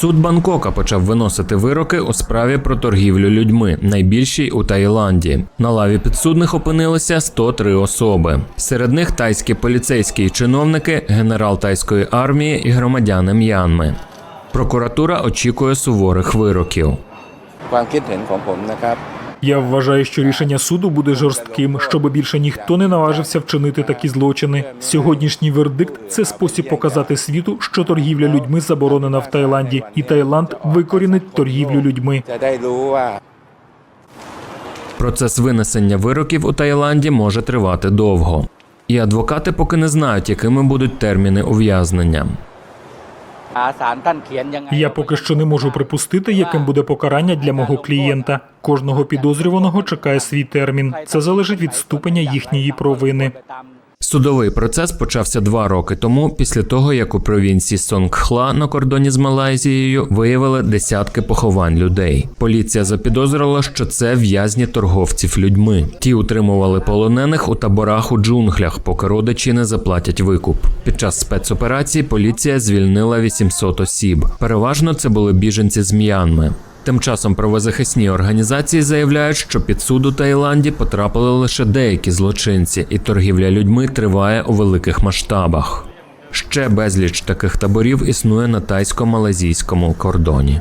Суд Бангкока почав виносити вироки у справі про торгівлю людьми, найбільшій у Таїланді. На лаві підсудних опинилися 103 особи. Серед них тайські поліцейські і чиновники, генерал тайської армії і громадяни М'янми. Прокуратура очікує суворих вироків. Я вважаю, що рішення суду буде жорстким, щоб більше ніхто не наважився вчинити такі злочини. Сьогоднішній вердикт це спосіб показати світу, що торгівля людьми заборонена в Таїланді, і Таїланд викорінить торгівлю людьми. Процес винесення вироків у Таїланді може тривати довго, і адвокати поки не знають, якими будуть терміни ув'язнення. Я поки що не можу припустити, яким буде покарання для мого клієнта. Кожного підозрюваного чекає свій термін. Це залежить від ступеня їхньої провини. Судовий процес почався два роки тому, після того як у провінції Сонгхла на кордоні з Малайзією виявили десятки поховань людей. Поліція запідозрила, що це в'язні торговців людьми. Ті утримували полонених у таборах у джунглях, поки родичі не заплатять викуп. Під час спецоперації поліція звільнила 800 осіб. Переважно це були біженці з М'янми. Тим часом правозахисні організації заявляють, що під суд у Таїланді потрапили лише деякі злочинці, і торгівля людьми триває у великих масштабах. Ще безліч таких таборів існує на тайсько-малазійському кордоні.